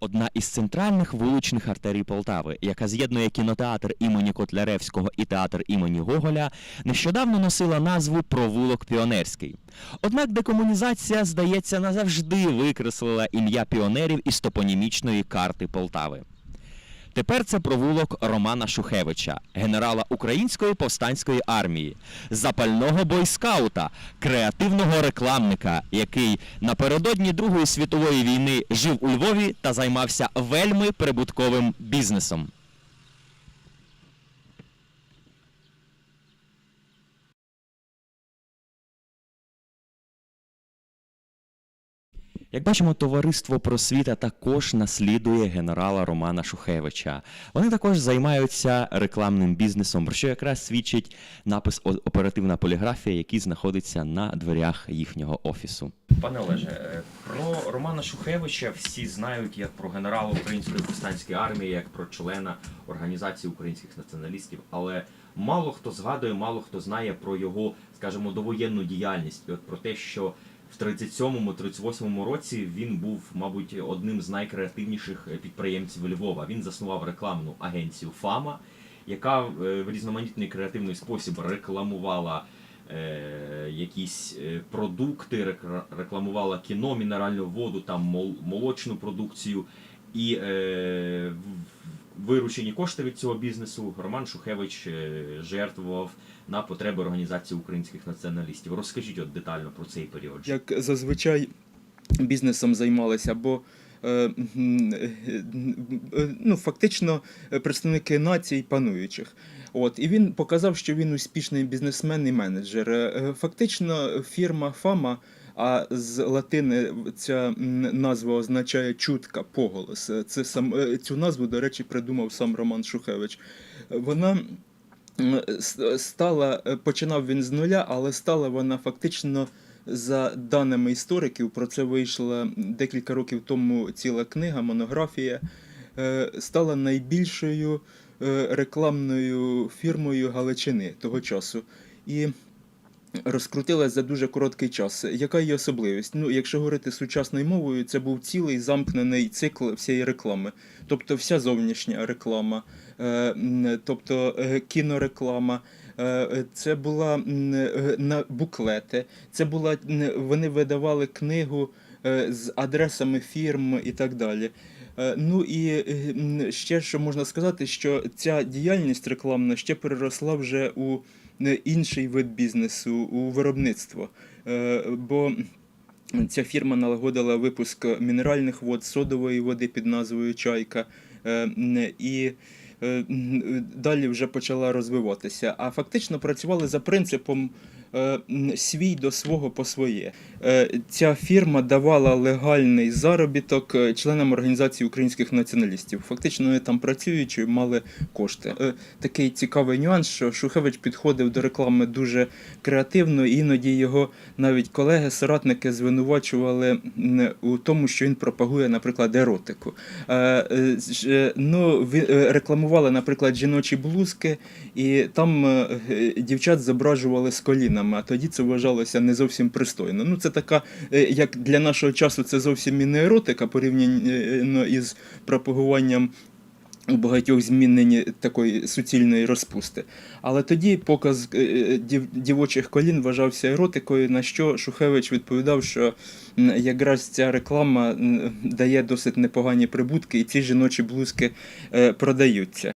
Одна із центральних вуличних артерій Полтави, яка з'єднує кінотеатр імені Котляревського і театр імені Гоголя, нещодавно носила назву Провулок Піонерський. Однак декомунізація, здається, назавжди викреслила ім'я піонерів із топонімічної карти Полтави. Тепер це провулок Романа Шухевича, генерала Української повстанської армії, запального бойскаута, креативного рекламника, який напередодні Другої світової війни жив у Львові та займався вельми прибутковим бізнесом. Як бачимо, товариство просвіта також наслідує генерала Романа Шухевича. Вони також займаються рекламним бізнесом, про що якраз свідчить напис оперативна поліграфія, який знаходиться на дверях їхнього офісу. Пане Олеже, е, про Романа Шухевича всі знають як про генерала Української повстанської армії, як про члена організації українських націоналістів, але мало хто згадує, мало хто знає про його, скажімо, довоєнну діяльність, от про те, що в 37-38 році він був, мабуть, одним з найкреативніших підприємців Львова. Він заснував рекламну агенцію Фама, яка е, в різноманітний креативний спосіб рекламувала е, якісь е, продукти, рекламувала кіно, мінеральну воду, там мол- молочну продукцію. І виручені кошти від цього бізнесу Роман Шухевич е, жертвував на потреби організації українських націоналістів. Розкажіть от детально про цей період. як зазвичай бізнесом займалися, бо е, е, ну, фактично представники націй пануючих. От, і він показав, що він успішний бізнесмен і менеджер. Фактично, фірма Фама, а з латини ця назва означає чутка, поголос. Це сам е, цю назву, до речі, придумав сам Роман Шухевич. Вона стала, е, починав він з нуля, але стала вона фактично. За даними істориків, про це вийшла декілька років тому ціла книга, монографія, е, стала найбільшою рекламною фірмою Галичини того часу. І розкрутилась за дуже короткий час. Яка її особливість? Ну, якщо говорити сучасною мовою, це був цілий замкнений цикл всієї реклами. Тобто вся зовнішня реклама, е, тобто е, кінореклама. е, Це була на буклети, це була вони видавали книгу з адресами фірм і так далі. Ну і ще що можна сказати, що ця діяльність рекламна ще переросла вже у інший вид бізнесу, у виробництво. Е, Бо ця фірма налагодила випуск мінеральних вод, содової води під назвою Чайка. е, І е, далі вже почала розвиватися. А фактично працювали за принципом свій до свого по своє. Е, Ця фірма давала легальний заробіток е, членам організації українських націоналістів. Фактично, вони там працюючи, мали кошти. Е, Такий цікавий нюанс, що Шухевич підходив до реклами дуже креативно, і іноді його навіть колеги, соратники звинувачували у тому, що він пропагує, наприклад, еротику. Е, е, е, Ну, е, рекламували, наприклад, жіночі блузки, і там е, е, дівчат зображували з колінами, а тоді це вважалося не зовсім пристойно. Ну, це така, е, як для нашого часу, це зовсім і не еротика порівняно із пропагуванням. У багатьох змінені такої суцільної розпусти. Але тоді показ е, е, дів- дівочих колін вважався еротикою, на що Шухевич відповідав, що якраз ця реклама дає досить непогані прибутки, і ці жіночі блузки продаються.